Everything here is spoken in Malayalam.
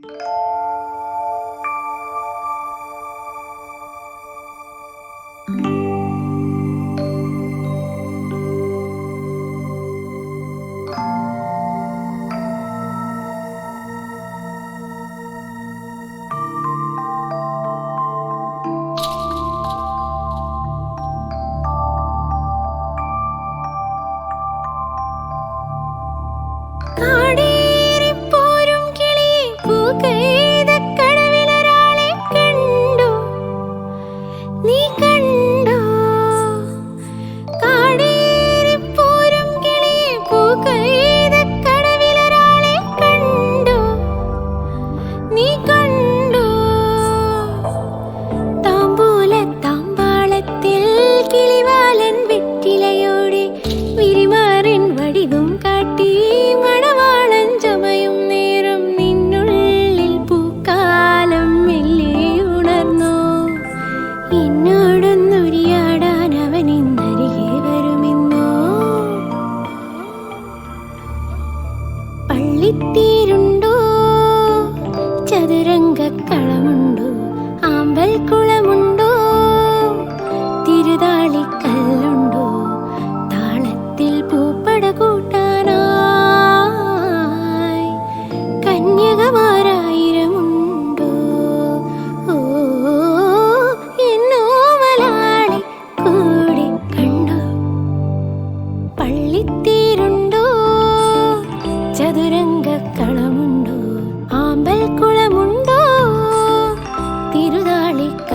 thank you നീ കണ്ടോ? ചതുരംഗക്കളമുണ്ടോ? ആമ്പൽ കുളമുണ്ടോ? തിരുതാളിക്കല്ലുണ്ടോ താളത്തിൽ പൂപ്പട കൂട്ടാനായി കന്യകമാരായിരമുണ്ടോ? ഓ എന്നോ മലാളി കൂടി കണ്ടോ? പള്ളിത്തീരുണ്ടോ Balik